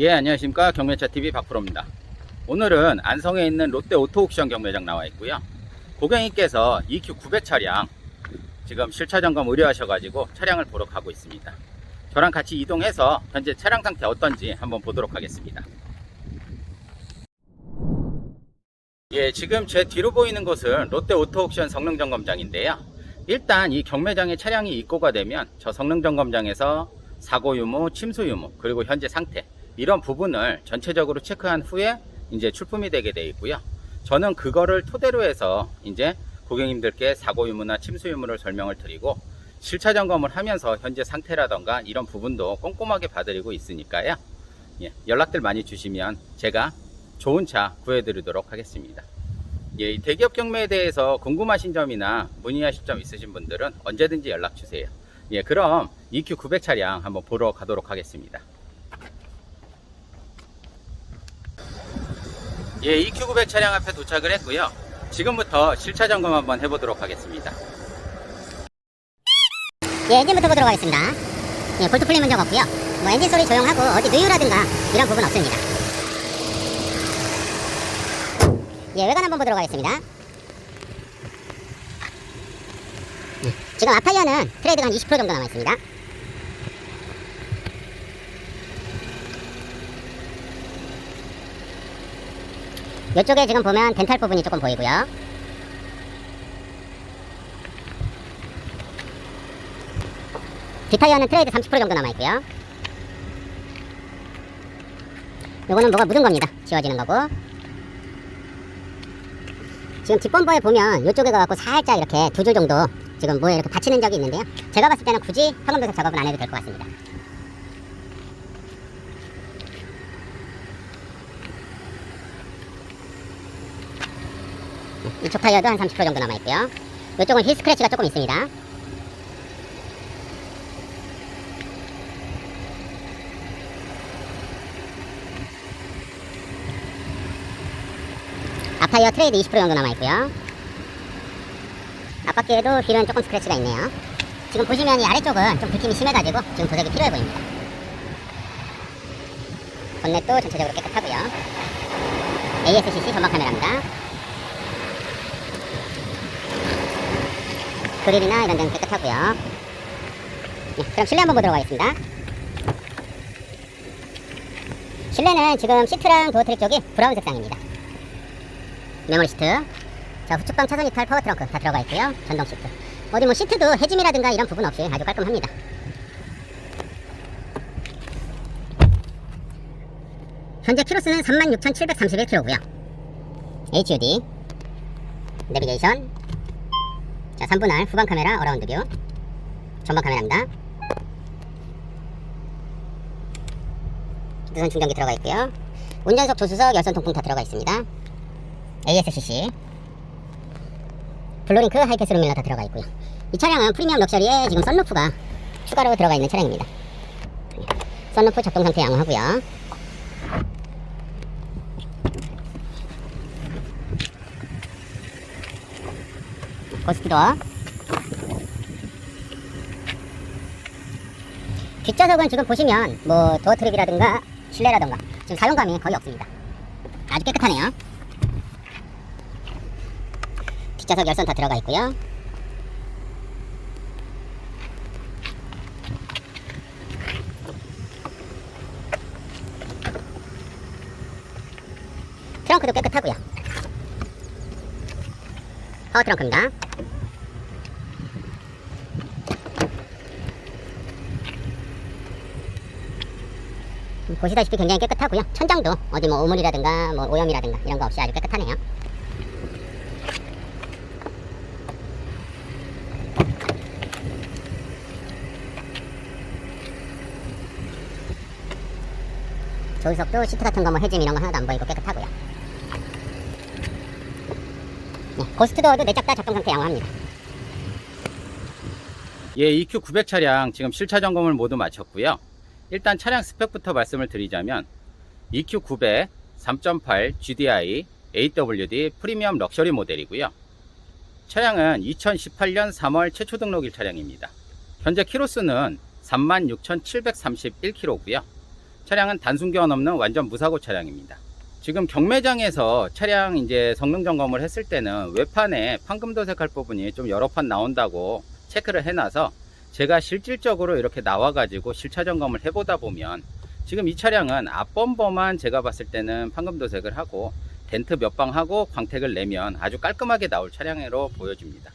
예, 안녕하십니까. 경매차TV 박프로입니다. 오늘은 안성에 있는 롯데 오토옥션 경매장 나와 있고요. 고객님께서 EQ 900 차량 지금 실차 점검 의뢰하셔가지고 차량을 보러 가고 있습니다. 저랑 같이 이동해서 현재 차량 상태 어떤지 한번 보도록 하겠습니다. 예, 지금 제 뒤로 보이는 곳은 롯데 오토옥션 성능 점검장인데요. 일단 이 경매장에 차량이 입고가 되면 저 성능 점검장에서 사고 유무, 침수 유무, 그리고 현재 상태 이런 부분을 전체적으로 체크한 후에 이제 출품이 되게 되어 있고요. 저는 그거를 토대로 해서 이제 고객님들께 사고 유무나 침수 유무를 설명을 드리고 실차 점검을 하면서 현재 상태라던가 이런 부분도 꼼꼼하게 봐드리고 있으니까요. 예, 연락들 많이 주시면 제가 좋은 차 구해드리도록 하겠습니다. 예, 이 대기업 경매에 대해서 궁금하신 점이나 문의하실 점 있으신 분들은 언제든지 연락 주세요. 예, 그럼 EQ 900 차량 한번 보러 가도록 하겠습니다. 예, EQ 900 차량 앞에 도착을 했고요. 지금부터 실차 점검 한번 해보도록 하겠습니다. 예, 엔진부터 보도록 하겠습니다. 예, 볼트 풀림 문제가 없고요. 뭐 엔진 소리 조용하고 어디 누유라든가 이런 부분 없습니다. 예, 외관 한번 보도록 하겠습니다. 예, 지금 앞타이어는 트레이드가 한 20% 정도 남아 있습니다. 이쪽에 지금 보면 덴탈 부분이 조금 보이고요. 뒷타이어는 트레이드 30% 정도 남아있고요. 요거는 뭐가 묻은 겁니다. 지워지는 거고. 지금 뒷범버에 보면 요쪽에 가갖고 살짝 이렇게 두 줄 정도 지금 뭐에 이렇게 받치는 적이 있는데요. 제가 봤을 때는 굳이 황금도색 작업은 안 해도 될 것 같습니다 이쪽 타이어도 한 30% 정도 남아있고요. 요쪽은 힐 스크래치가 조금 있습니다. 앞타이어 트레이드 20% 정도 남아있고요. 앞바퀴에도 휠은 조금 스크래치가 있네요. 지금 보시면 이 아래쪽은 좀 긁힘이 심해가지고 지금 도색이 필요해 보입니다. 본넷도 전체적으로 깨끗하고요. ASCC 전방 카메라입니다 그릴이나 이런 데는 깨끗하고요. 네, 그럼 실내 한번 보도록 하겠습니다. 실내는 지금 시트랑 도어 트립 쪽이 브라운 색상입니다. 메모리 시트. 자 후측방 차선 이탈 파워 트렁크 다 들어가 있고요. 전동 시트. 어디 뭐 시트도 해짐이라든가 이런 부분 없이 아주 깔끔합니다. 현재 키로수는 36,731km고요. HUD 내비게이션 자 3분할 후방 카메라 어라운드 뷰. 전방 카메라입니다. 무선 충전기 들어가 있고요. 운전석 조수석 열선 통풍 다 들어가 있습니다. ASCC 블로링크 하이패스 루미너 다 들어가 있고요. 이 차량은 프리미엄 럭셔리에 지금 썬루프가 추가로 들어가 있는 차량입니다. 썬루프 작동 상태 양호하고요 고스트도어 뒷좌석은 지금 보시면 뭐 도어 트립이라든가 실내라든가 지금 사용감이 거의 없습니다 아주 깨끗하네요 뒷좌석 열선 다 들어가 있고요. 트렁크도 깨끗하고요. 파워 트렁크입니다. 보시다시피 굉장히 깨끗하고요. 천장도 어디 뭐 오물이라든가 뭐 오염이라든가 이런 거 없이 아주 깨끗하네요. 조수석도 시트 같은 거 뭐 해짐 이런 거 하나도 안 보이고 깨끗하고요. 네, 고스트도어도 내짝 다 작동 상태 양호합니다. 예, EQ 900 차량 지금 실차 점검을 모두 마쳤고요. 일단 차량 스펙부터 말씀을 드리자면 EQ 900 3.8 GDI AWD 프리미엄 럭셔리 모델이고요. 차량은 2018년 3월 최초 등록일 차량입니다. 현재 키로수는 36,731km고요. 차량은 단순 교환 없는 완전 무사고 차량입니다. 지금 경매장에서 차량 이제 성능 점검을 했을 때는 외판에 판금 도색할 부분이 좀 여러 판 나온다고 체크를 해놔서 제가 실질적으로 이렇게 나와가지고 실차 점검을 해보다 보면 지금 이 차량은 앞범버만 제가 봤을 때는 판금 도색을 하고 덴트 몇 방 하고 광택을 내면 아주 깔끔하게 나올 차량으로 보여집니다.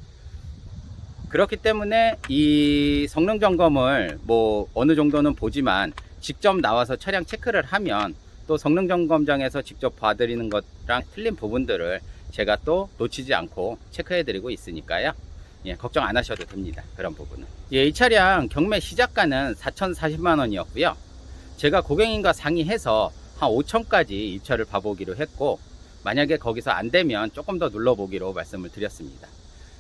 그렇기 때문에 이 성능 점검을 뭐 어느 정도는 보지만 직접 나와서 차량 체크를 하면 또 성능 점검장에서 직접 봐드리는 것랑 틀린 부분들을 제가 또 놓치지 않고 체크해 드리고 있으니까요. 예, 걱정 안 하셔도 됩니다. 그런 부분은. 예, 이 차량 경매 시작가는 4,040만 원이었고요. 제가 고객님과 상의해서 한 5천까지 입찰을 봐보기로 했고, 만약에 거기서 안 되면 조금 더 눌러보기로 말씀을 드렸습니다.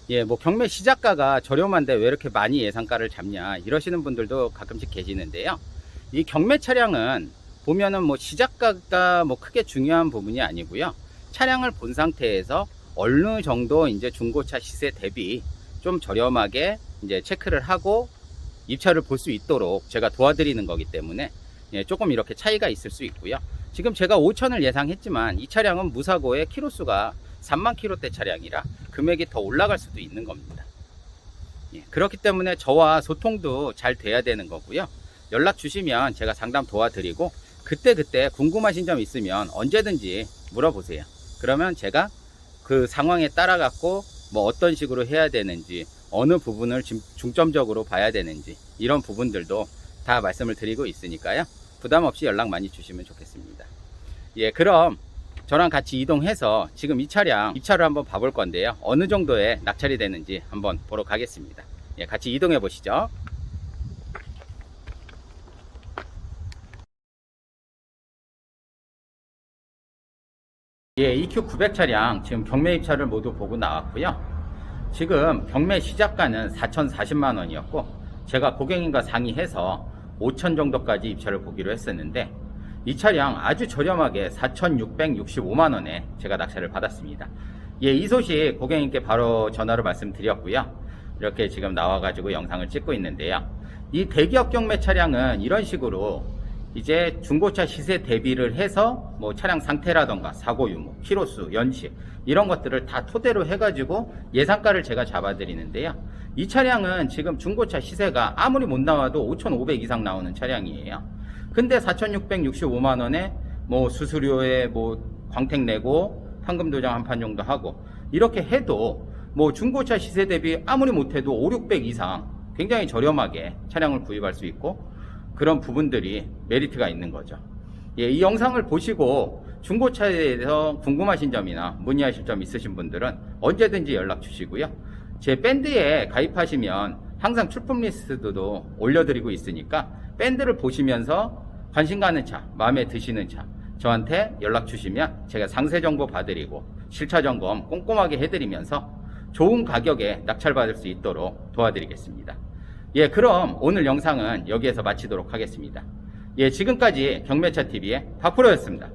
예, 뭐 경매 시작가가 저렴한데 왜 이렇게 많이 예상가를 잡냐 이러시는 분들도 가끔씩 계시는데요. 이 경매 차량은 보면은 뭐 시작가가 뭐 크게 중요한 부분이 아니고요. 차량을 본 상태에서 어느 정도 이제 중고차 시세 대비 좀 저렴하게 이제 체크를 하고 입찰을 볼 수 있도록 제가 도와드리는 거기 때문에 예, 조금 이렇게 차이가 있을 수 있고요. 지금 제가 5천을 예상했지만 이 차량은 무사고의 키로수가 3만 키로대 차량이라 금액이 더 올라갈 수도 있는 겁니다. 예, 그렇기 때문에 저와 소통도 잘 돼야 되는 거고요. 연락 주시면 제가 상담 도와드리고 그때그때 궁금하신 점 있으면 언제든지 물어보세요. 그러면 제가 그 상황에 따라 갖고 뭐 어떤 식으로 해야 되는지 어느 부분을 중- 중점적으로 봐야 되는지 이런 부분들도 다 말씀을 드리고 있으니까요. 부담 없이 연락 많이 주시면 좋겠습니다. 예, 그럼 저랑 같이 이동해서 지금 이 차량 입차를 한번 봐볼 건데요. 어느 정도의 낙찰이 되는지 한번 보러 가겠습니다. 예, 같이 이동해 보시죠. 예, EQ 900 차량 지금 경매 입찰을 모두 보고 나왔고요. 지금 경매 시작가는 4,040만 원이었고 제가 고객님과 상의해서 5천 정도까지 입찰을 보기로 했었는데 이 차량 아주 저렴하게 4,665만 원에 제가 낙찰을 받았습니다. 예, 이 소식 고객님께 바로 전화로 말씀드렸고요. 이렇게 지금 나와가지고 영상을 찍고 있는데요. 이 대기업 경매 차량은 이런 식으로 이제 중고차 시세 대비를 해서 뭐 차량 상태라던가 사고 유무, 키로수, 연식 이런 것들을 다 토대로 해가지고 예상가를 제가 잡아드리는데요. 이 차량은 지금 중고차 시세가 아무리 못 나와도 5,500 이상 나오는 차량이에요. 근데 4,665만 원에 뭐 수수료에 뭐 광택 내고 판금 도장 한 판 정도 하고 이렇게 해도 뭐 중고차 시세 대비 아무리 못해도 5, 600 이상 굉장히 저렴하게 차량을 구입할 수 있고 그런 부분들이 메리트가 있는 거죠. 예, 이 영상을 보시고 중고차에 대해서 궁금하신 점이나 문의하실 점 있으신 분들은 언제든지 연락 주시고요. 제 밴드에 가입하시면 항상 출품 리스트도 올려드리고 있으니까 밴드를 보시면서 관심 가는 차, 마음에 드시는 차, 저한테 연락 주시면 제가 상세 정보 봐드리고 실차 점검 꼼꼼하게 해드리면서 좋은 가격에 낙찰받을 수 있도록 도와드리겠습니다. 예, 그럼 오늘 영상은 여기에서 마치도록 하겠습니다. 예, 지금까지 경매차 TV의 박프로였습니다.